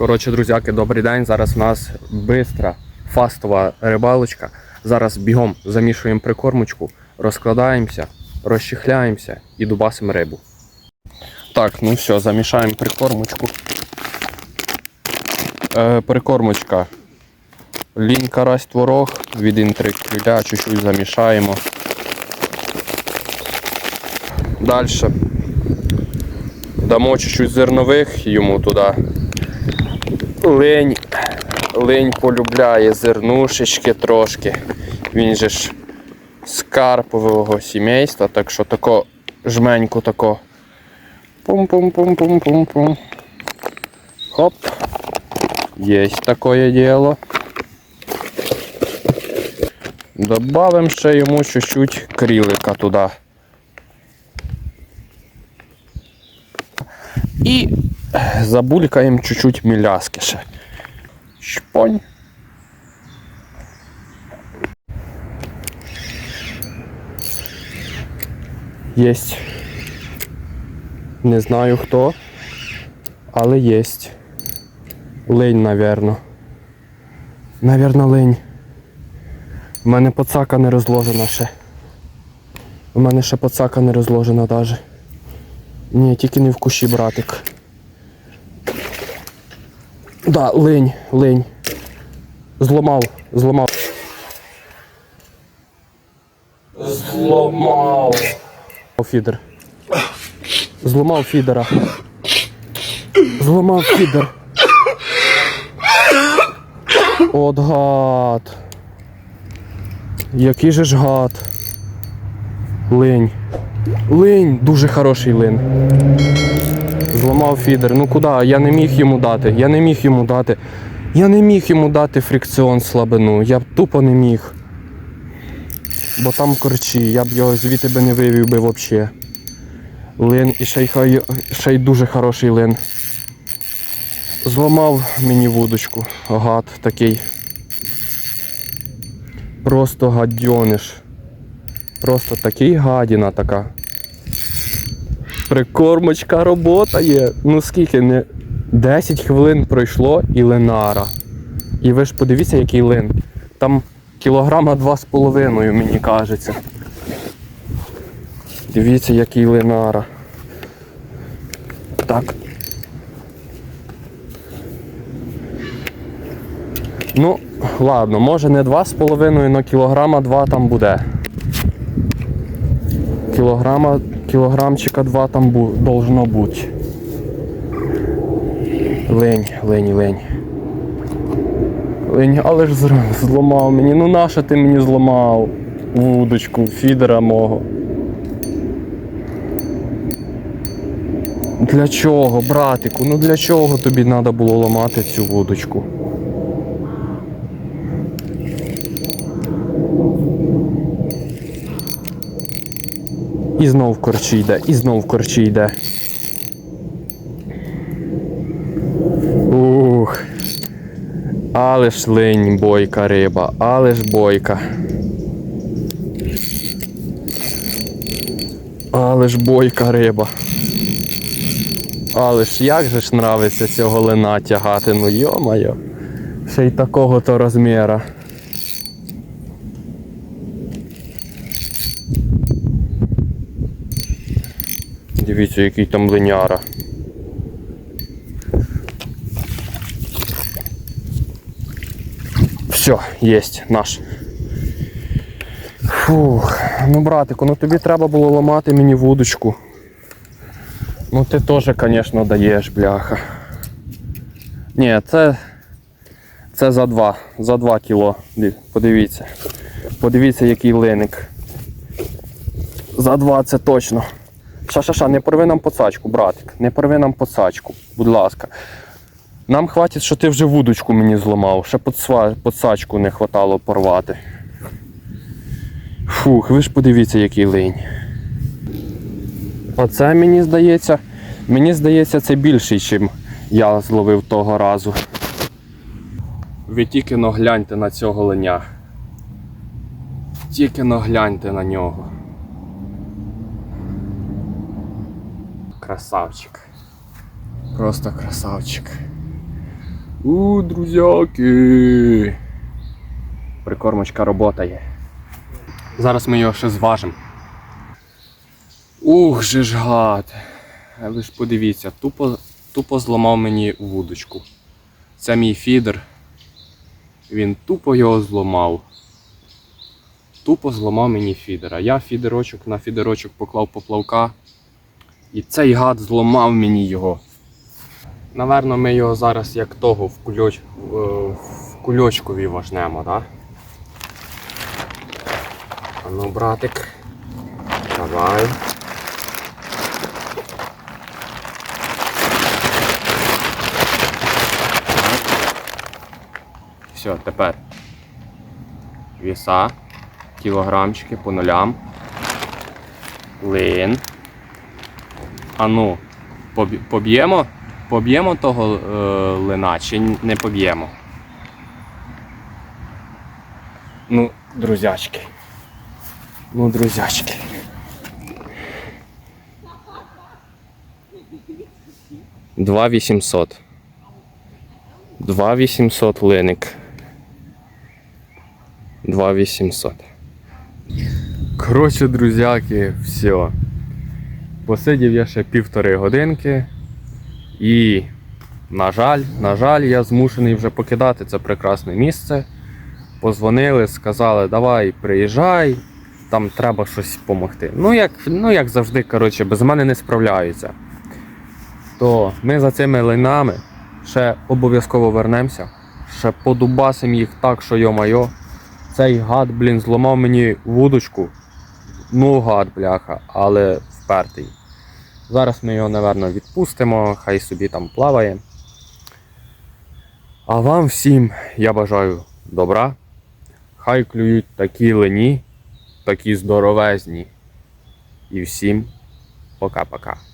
Коротше, друзяки, добрий день. Зараз у нас бистра, фастова рибалочка. Зараз бігом замішуємо прикормочку, розкладаємося, розчехляємося і дубасимо рибу. Так, ну все, замішаємо прикормочку. Е, прикормочка. Лінь карась творог від інтрикля, чуть-чуть замішаємо. Далі. Дамо чуть-чуть зернових йому туди. Лень, лень полюбляє зернушечки трошки. Він же ж з карпового сімейства, так що тако жменьку тако. Пум-пум-пум-пум-пум-пум. Хоп. Есть такое дело. Добавим ще йому чуть-чуть крілика туди. І забулькаємо чуть-чуть міляски ще. Шпонь. Єсть. Не знаю хто, але єсть. Лень, навірно. Навірно, лень. У мене пацака не розложена ще. У мене ще пацака не розложена навіть. Ні, тільки не в кущі, братик. Да, лень, лень. Зламав, зламав. Зламав. Фідер. Зламав фідера. Зламав фідер. От гад. Який же ж гад. Лень. Линь, дуже хороший лин. Зламав фідер. Ну куди? Я не міг йому дати. Я не міг йому дати. Я не міг йому дати фрикціон слабину. Я б тупо не міг. Бо там корчі, я б його звідти би не вивів би взагалі. Лин і ще й, ще й дуже хороший лин. Зламав мені вудочку. Гад такий. Просто гадьониш. Просто такий гадіна така. Прикормочка роботає. Ну скільки не. 10 хвилин пройшло і линара. І ви ж подивіться, який лин. Там кілограма два з половиною, мені кажеться. Дивіться, який линара. Так. Ну, ладно, може не два з половиною, але кілограма два там буде. Кілограма, кілограмчика два там бу, должно бути. Лень, лень, лень. Лень, але ж зламав мені. Ну нащо ти мені зламав вудочку, фідера мого? Для чого, братику? Ну для чого тобі треба було ламати цю вудочку? І знов корчі йде, і знов корчі йде. Ух. Але ж линь бойка риба, але ж бойка. Але ж бойка риба. Але ж як же ж нравиться цього лина тягати, ну йо-моє. Ще й такого то розміра. Дивіться, який там линяра. Все, єсть, наш. Фух, ну братику, ну тобі треба було ламати мені вудочку. Ну ти теж, звісно, даєш, бляха. Ні, це. Це за два. За два кіло. Подивіться. Подивіться, який линик. За два це точно. Ша-ша-ша, не порви нам поцачку, братик. Не порви нам поцачку, будь ласка. Нам хватить, що ти вже вудочку мені зламав. Ще подсачку не хватало порвати. Фух, ви ж подивіться, який линь. Оце мені здається. Мені здається, це більший, чим я зловив того разу. Ви тільки но гляньте на цього леня. Тільки но гляньте на нього. Красавчик. Просто красавчик. У, друзяки. Прикормочка роботає. Зараз ми його ще зважимо. Ух, же ж гад. Ви ж подивіться, тупо, тупо зламав мені вудочку. Це мій фідер. Він тупо його зламав. Тупо зламав мені фідер. А я фідерочок на фідерочок поклав поплавка. І цей гад зламав мені його. Наверно, ми його зараз як того в, кульоч... е, в кульочкові важнемо, так? А ну, братик. Давай. Все, тепер. Віса, кілограмчики по нулям. Лин. А ну, поб'ємо? Поб'ємо того е, лина чи не поб'ємо? Ну, друзячки. Ну, друзячки. Два вісімсот. Два вісімсот линик. Два вісімсот. Коротше, друзяки, все. Посидів я ще півтори годинки. І, на жаль, на жаль, я змушений вже покидати це прекрасне місце. Позвонили, сказали, давай приїжджай, там треба щось допомогти. Ну, як, ну, як завжди, коротше, без мене не справляються. То ми за цими линами ще обов'язково вернемося. Ще подубасимо їх так, що йо-майо. Цей гад, блін, зламав мені вудочку. Ну, гад, бляха, але впертий. Зараз ми його, напевно, відпустимо, хай собі там плаває. А вам всім я бажаю добра. Хай клюють такі лені, такі здоровезні. І всім пока-пока.